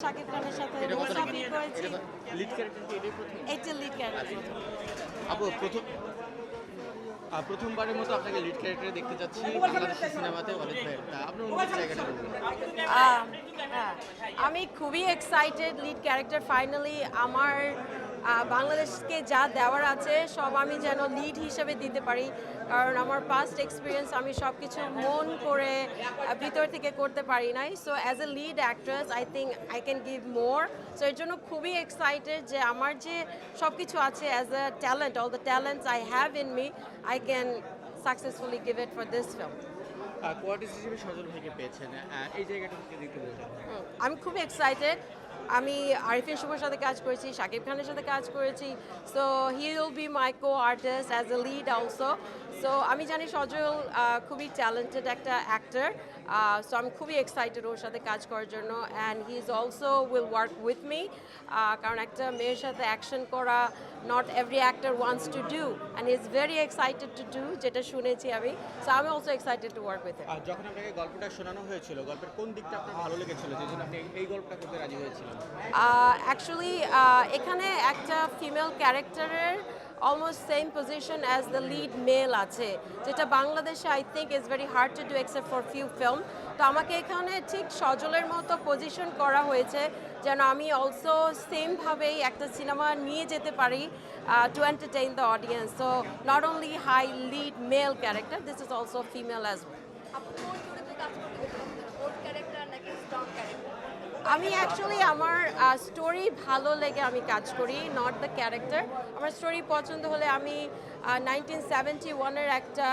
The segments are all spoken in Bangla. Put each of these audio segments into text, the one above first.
শাকিব খানের সাথে এটা মুসাফির করেছি। লিড ক্যারেক্টার কি? এটাই প্রথম? এইটা লিড ক্যারেক্টার আপু প্রথম প্রথমবারের মতো আপনাকে লিড ক্যারেক্টারে দেখতে যাচ্ছি বাংলাদেশ সিনেমাতে ভাই। আপনার অনুভূতি জায়গাটা বলুন। আহ, আমি খুবই এক্সাইটেড লিড ক্যারেক্টার ফাইনালি আমার বাংলাদেশকে যা দেওয়ার আছে সব আমি যেন লিড হিসেবে দিতে পারি। কারণ আমার পাস্ট এক্সপিরিয়েন্স আমি সব কিছু মন করে ভিতর থেকে করতে পারি নাই। So as a lead actress I think I can give more so এর জন্য খুবই এক্সাইটেড যে আমার যে সব কিছু আছে as a talent all the talents I have in me I can successfully give it for this film কোয়ার্টিস হিসেবে সজল ভাইকে পেয়েছেন। এই জায়গাটা থেকে দেখতে বলবেন। হুম, আমি খুব এক্সাইটেড আমি আরিফিন শুভর সাথে কাজ করেছি, শাকিব খানের সাথে কাজ করেছি so he will be my co artist as a lead also so আমি জানি সজল খুবই ট্যালেন্টেড একটা অ্যাক্টর সো আমি খুবই এক্সাইটেড ওর সাথে কাজ করার জন্য and he is also will work with me কারণ একটা মেয়ের সাথে অ্যাকশন করা not every actor wants to do and is very excited to do যেটা শুনেছি আমি সো আমি also excited to work with যখন আপনাকে গল্পটা শোনানো হয়েছিল, গল্পের কোন দিকটা আপনার ভালো লেগেছিল যে আপনি এই- গল্পটা করতে রাজি হয়েছিলেন? অ্যাকচুয়ালি এখানে একটা ফিমেল ক্যারেক্টারের almost same position as the lead male আছে, যেটা বাংলাদেশে I think is very hard to do except for few film তো আমাকে এখানে ঠিক সজলের মতো পজিশন করা হয়েছে, যেন আমি অলসো সেমভাবেই একটা সিনেমা নিয়ে যেতে পারি to entertain the audience so not only high lead male character this is also female as well আপনি কোন চরিত্রে কাজ করতে বেশি পছন্দ করেন ওর ক্যারেক্টার নাকি স্ট্রং ক্যারেক্টার আমি অ্যাকচুয়ালি আমার স্টোরি ভালো লেগে আমি কাজ করি নট দ্য ক্যারেক্টার আমার স্টোরি পছন্দ হলে আমি নাইনটিন সেভেন্টি ওয়ানের একটা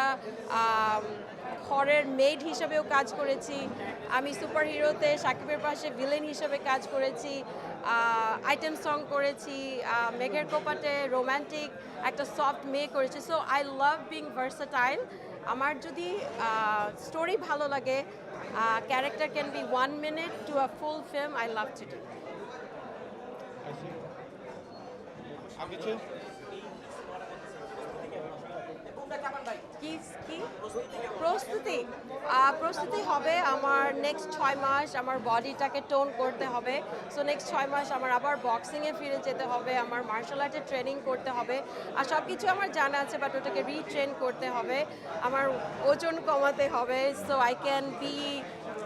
ঘরের মেড হিসেবেও কাজ করেছি আমি সুপার হিরোতে সাকিবের পাশে ভিলেন হিসেবে কাজ করেছি আইটেম সং করেছি মেঘের কোপাটে রোম্যান্টিক একটা সফট মেয়ে করেছি so I love being versatile আমার যদি স্টোরি ভালো লাগে character can be one minute to a full film I love to do আর কিছু প্রস্তুতি। প্রস্তুতি হবে আমার নেক্সট ছয় মাস আমার বডিটাকে টোন করতে হবে। সো নেক্সট ছয় মাস আমার আবার বক্সিংয়ে ফিরে যেতে হবে, আমার মার্শাল আর্টে ট্রেনিং করতে হবে। আর সব কিছু আমার জানা আছে বাট ওটাকে রিট্রেন করতে হবে। আমার ওজন কমাতে হবে so I can be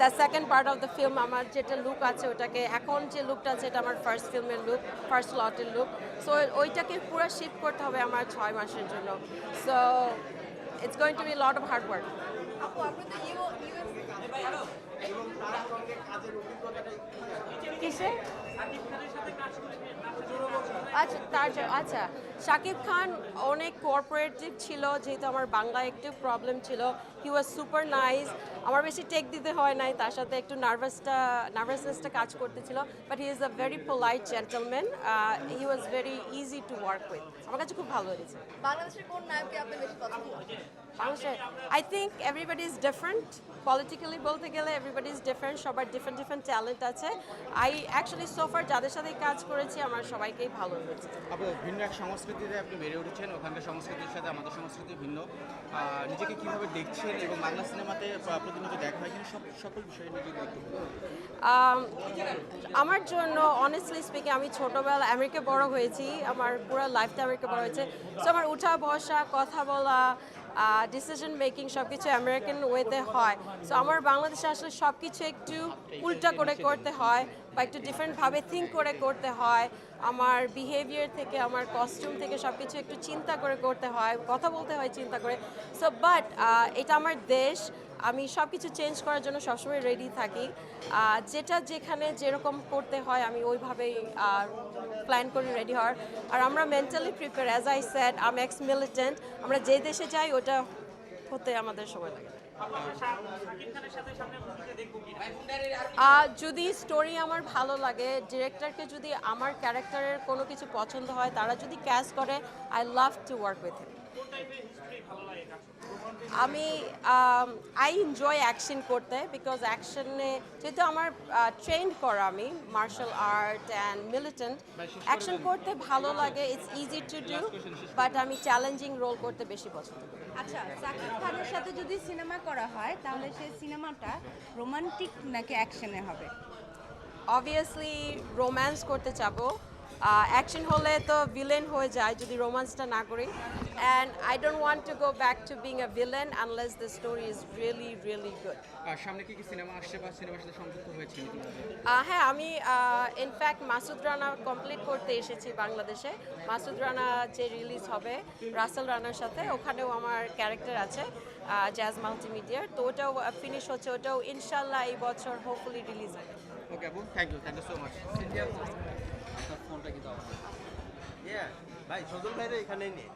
the second part of the film আমার যেটা লুক আছে, ওটাকে এখন যে লুকটা আছে, এটা আমার ফার্স্ট ফিল্মের লুক ফার্স্ট লটের লুক সো ওইটাকে পুরো শিফট করতে হবে আমার ছয় মাসের জন্য। So it's going to be lot of of hard work. কিসে আচ্ছা তার আচ্ছা। শাকিব খান অনেক কোঅপারেটিভ ছিল যেহেতু আমার বাংলা একটু প্রবলেম ছিল। হি ওয়াজ সুপার নাইস আমার বেশি টেক দিতে হয় নাই তার সাথে একটু নার্ভাসটা নার্ভাসনেসটা কাজ করতেছিল। But he is a very polite gentleman he was very easy to work with আমার কাছে খুব ভালো লেগেছে। বাংলাদেশের কোন নায়ককে আপনি বেশি পছন্দ করেন? I think everybody is different politically বলতে গেলে এভরিবাডি ইজ ডিফারেন্ট সবার ডিফারেন্ট ডিফারেন্ট ট্যালেন্ট আছে। আই অ্যাকচুয়ালি সোফার যাদের সাথে কাজ করেছি আমার সবাইকেই ভালো হয়েছে। আপনার ভিন্ন এক সংস্কৃতিতে আপনি বেড়ে উঠেছেন ওখানকার সংস্কৃতির সাথে আমাদের সংস্কৃতি ভিন্ন। নিজেকে কীভাবে দেখছেন এবং বাংলা সিনেমাতে প্রতিনিয়ত দেখা হয় কিন্তু সব সকল বিষয়ে নিজেকে আমার জন্য অনেস্টলি স্পিকিং আমি ছোটোবেলা আমেরিকা বড় হয়েছি আমার পুরো লাইফটা আমেরিকা বড় হয়েছে। সো আমার উঠা বসা কথা বলা ডিসিশন মেকিং সব কিছু আমেরিকান ওয়েতে হয়। সো আমার বাংলাদেশে আসলে সব কিছু একটু উল্টা করে করতে হয় বা একটু ডিফারেন্টভাবে থিঙ্ক করে করতে হয়। আমার বিহেভিয়ার থেকে, আমার কস্টিউম থেকে সব কিছু একটু চিন্তা করে করতে হয়, কথা বলতে হয় চিন্তা করে। সো বাট এটা আমার দেশ আমি সব কিছু চেঞ্জ করার জন্য সবসময় রেডি থাকি। যেটা যেখানে যেরকম করতে হয়, আমি ওইভাবেই প্ল্যান করে রেডি হওয়ার। আর আমরা mentally prepare as I said am ex militant আমরা যে দেশে যাই, ওটা হতে আমাদের সময় লাগে। যদি স্টোরি আমার ভালো লাগে ডিরেক্টরকে যদি আমার ক্যারেক্টারের কোনো কিছু পছন্দ হয়, তারা যদি ক্যাচ করে I love to work with আমি আই এনজয় অ্যাকশন করতে বিকজ অ্যাকশনে যেহেতু আমার ট্রেন্ড করা আমি martial art and militant action করতে ভালো লাগে it's easy to do but আমি চ্যালেঞ্জিং রোল করতে বেশি পছন্দ করি। আচ্ছা সাকিব খানের সাথে যদি সিনেমা করা হয় তাহলে সেই সিনেমাটা রোমান্টিক নাকি অ্যাকশনে হবে? অবভিয়াসলি রোম্যান্স করতে চাবো। অ্যাকশন হলে তো ভিলেন হয়ে যায় যদি রোম্যান্সটা না করি। And I don't want to go back to being a villain unless the story is really really good সামনে কি কি সিনেমা আসছে বা সিনেমার সাথে সংযুক্ত হয়েছে? হ্যাঁ আমি ইনফ্যাক্ট মাসুদ রানা কমপ্লিট করতে এসেছি বাংলাদেশে। মাসুদ রানা যে রিলিজ হবে রাসেল রানার সাথে ওখানেও আমার ক্যারেক্টার আছে। জ্যাজ মাল্টিমিডিয়ার তো ওটাও ফিনিশ হচ্ছে ওটাও ইনশাল্লাহ এই বছর হোপফুলি রিলিজ হবে। ওকে আপু thank you thank you so much আপনার ফোনটা কিন্তু ভাই সজল ভাইরা এখানেই নেই।